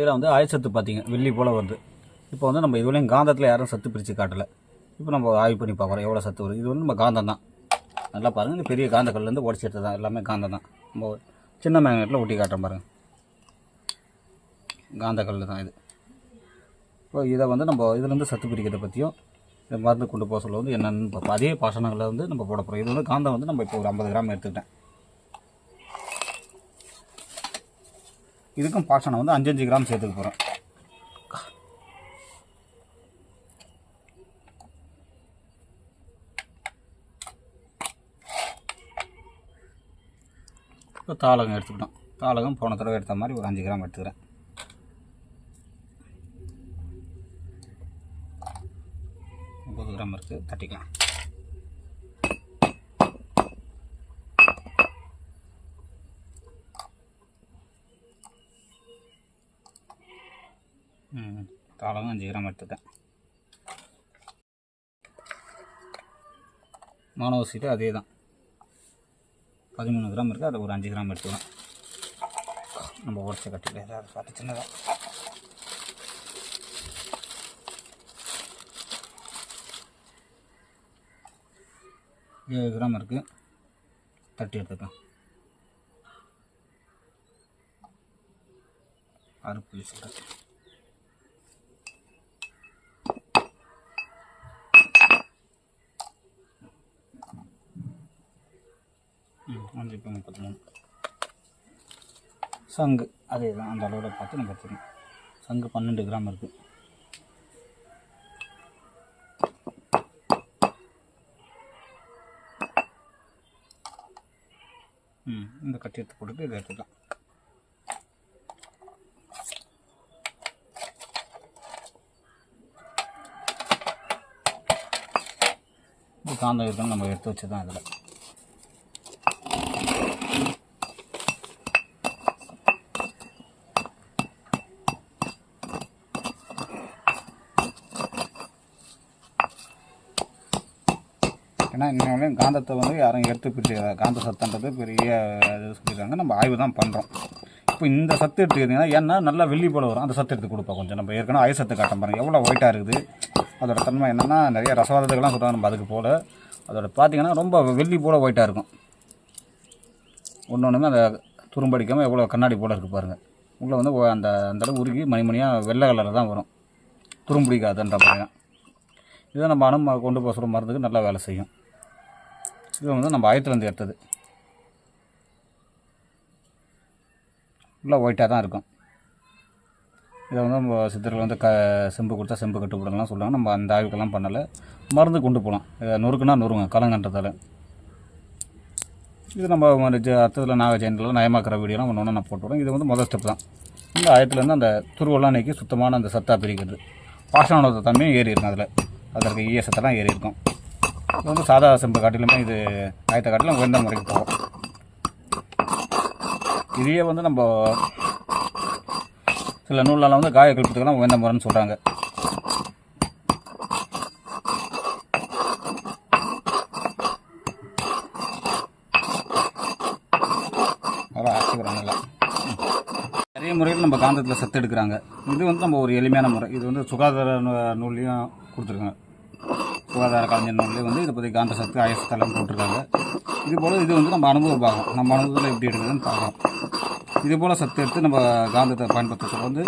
இதில் வந்து ஆய் சத்து பார்த்தீங்க வெள்ளி போல் வருது. இப்போ வந்து நம்ம இதுவரையும் காந்தத்தில் யாரும் சத்து பிரித்து காட்டலை. இப்போ நம்ம ஆய்வு பண்ணி பார்க்குறோம் எவ்வளோ சத்து வருது. இது வந்து நம்ம காந்தம் தான். நல்லா பாருங்கள் இந்த பெரிய காந்த கல்லேருந்து உடச்சி எடுத்தது தான். எல்லாமே காந்தம் தான். நம்ம சின்ன மேக்னெட்டில் ஒட்டி காட்டுறோம் பாருங்கள் காந்த கல் தான் இது. இப்போ இதை வந்து நம்ம இதுலேருந்து சத்து பிரிக்கிறத பற்றியும் இந்த மருந்து கொண்டு போக சொல்ல வந்து என்னென்னு பார்ப்போம் அதே பாசனங்களை வந்து நம்ம போட போகிறோம் இது வந்து காந்தம் வந்து நம்ம இப்போ ஒரு ஐம்பது கிராம் எடுத்துக்கிட்டேன். இதுக்கும் பாசனம் வந்து அஞ்சு அஞ்சு கிராம் சேர்த்துக்க போகிறோம் இப்போ தாளகம் எடுத்துக்கிட்டோம். தாளகம் போன தடவை எடுத்த மாதிரி ஒரு அஞ்சு கிராம் எடுத்துக்கிறேன். முப்பது கிராம் இருக்குது தட்டிக்கலாம். ம் தாளகம் அஞ்சு கிராம் எடுத்துட்டேன் மானவ சீட்டு அதே தான் பதிமூணு கிராம் இருக்குது அதை ஒரு அஞ்சு கிராம் எடுத்துக்கலாம் நம்ம உடச்ச கட்டியில் ஏதாவது பார்த்து சின்னதாக ஏழு கிராம் இருக்குது தட்டி எடுத்துக்கலாம் ஆறு புள்ளி சொல்கிறேன் அஞ்சு இப்போ முப்பத்தி மூணு. சங்கு அதே தான் அந்த அளவில் பார்த்து நம்ம எடுத்துக்கணும். சங்கு பன்னெண்டு கிராம் இருக்குது ம் இந்த கட்டி எடுத்து போட்டுட்டு இதை எடுத்துக்கலாம். இது காந்தம் இருக்குன்னு நம்ம எடுத்து வச்சு தான் இதில். ஏன்னா இன்னும் காந்தத்தை வந்து யாரும் எடுத்து பிரிச்சு காந்த சத்துன்றது பெரிய இது சொல்லியிருக்காங்க. நம்ம ஆய்வு தான் பண்ணுறோம் இப்போ இந்த சத்து எடுத்துக்கிட்டிங்கன்னா ஏன்னா நல்லா வெள்ளி போல வரும். அந்த சத்து எடுத்து கொடுப்போம் கொஞ்சம். நம்ம ஏற்கனவே ஆய் சத்து காட்டம் பாருங்கள் எவ்வளோ ஒயிட்டாக இருக்குது. அதோட தன்மை என்னென்னா நிறைய ரசவாதத்துக்கெல்லாம் சொல்கிறாங்க நம்ம அதுக்கு போல். அதோட பார்த்தீங்கன்னா ரொம்ப வெள்ளி போல் ஒயிட்டாக இருக்கும். ஒன்று ஒன்றுமே அந்த துரும்படிக்காமல் எவ்வளோ கண்ணாடி போல் இருக்குது பாருங்கள் உள்ளே வந்து அந்த அந்தளவு உருகி மணிமணியாக வெள்ளை கலரில் தான் வரும். துரும்பிடிக்காதுன்ற பாருங்கள் இதை நம்ம அனும கொண்டு போக சொல்கிற மருந்துக்கு நல்லா வேலை செய்யும். இது வந்து நம்ம ஆயத்துலேருந்து எடுத்தது. ஃபுல்லாக ஒயிட்டாக தான் இருக்கும். இதை வந்து நம்ம சித்தர்கள் வந்து க செம்பு கொடுத்தா செம்பு கட்டுப்படலாம் சொல்லுவாங்க. நம்ம அந்த ஆய்வுக்கெல்லாம் பண்ணலை. மருந்து கொண்டு போகலாம். நொறுக்குனா நொறுங்க கலங்கன்றதால். இது நம்ம அடுத்ததில் நாக ஜெயந்தில் நயமாக்கிற வீடியோலாம் ஒன்று ஒன்று நான் போட்டுவிடுறேன் இது வந்து முதல் ஸ்டெப் தான். இந்த ஆயத்துலேருந்து அந்த துருவெல்லாம் நீக்கி சுத்தமான அந்த சத்தாக பிரிக்கிறது. பாஷானோட தம்மியும் ஏறி இருக்கும் அதில். அதில் இருக்க ஈய சத்தெல்லாம் ஏறி இருக்கும் இது வந்து சாதா செம்பு காட்டிலுமே இது காயத்தை காட்டிலும் உயர்ந்த முறைக்கு போகும். இதையே வந்து நம்ம சில நூலெல்லாம் வந்து காய கல்பத்துக்கெல்லாம் உயர்ந்த முறைன்னு சொல்கிறாங்க நல்லா நிறைய முறையில் நம்ம காந்தத்தில் சத்து எடுக்கிறாங்க. இது வந்து நம்ம ஒரு எளிமையான முறை. இது வந்து சுகாதார நூ- நூல்லையும் கொடுத்துருக்காங்க. சுகாதார கலைஞர் வந்து இதை பற்றி காந்த சத்து ஆயசத்தெல்லாம் போட்டிருக்காங்க. இது போல் இது வந்து நம்ம அனுபவம் பார்க்கணும் நம்ம அனுபவத்தில் எப்படி இருக்குதுன்னு பார்க்கலாம். இது போல் சத்து எடுத்து நம்ம காந்தத்தை பயன்படுத்துறது வந்து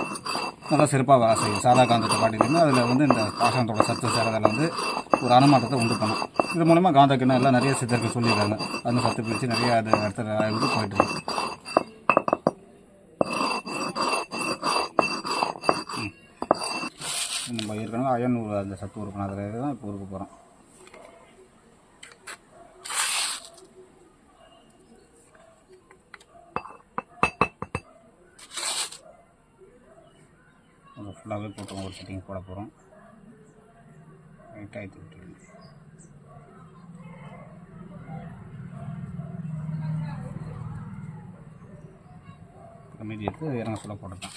நல்லா சிறப்பாக வேலை செய்யும். சாதா காந்தத்தை காட்டிலுமே அதில் வந்து இந்த பாசனத்தோட சத்து சேரதில் வந்து ஒரு அனுமாட்டத்தை உண்டு பண்ணும். இது மூலமாக காந்த கிண்ணம் எல்லாம் நிறைய சித்தர்கள் சொல்லியிருக்காங்க. அந்த சத்து பிரித்து நிறைய அது இடத்துல ஆய்வுக்கு போயிட்டு இருக்கு. நம்ம ஏற்கனவே அயன் அந்த சத்து உறுப்பினர் அதில் தான் இப்போ இருக்க போகிறோம் அதை ஃபுல்லாகவே போட்டோம் ஒரு செட்டிங் போட போகிறோம் ரைட்டாக எடுத்து விட்டுருங்க. மீதி எடுத்து இறங்க சொல்ல போட்டுட்டேன்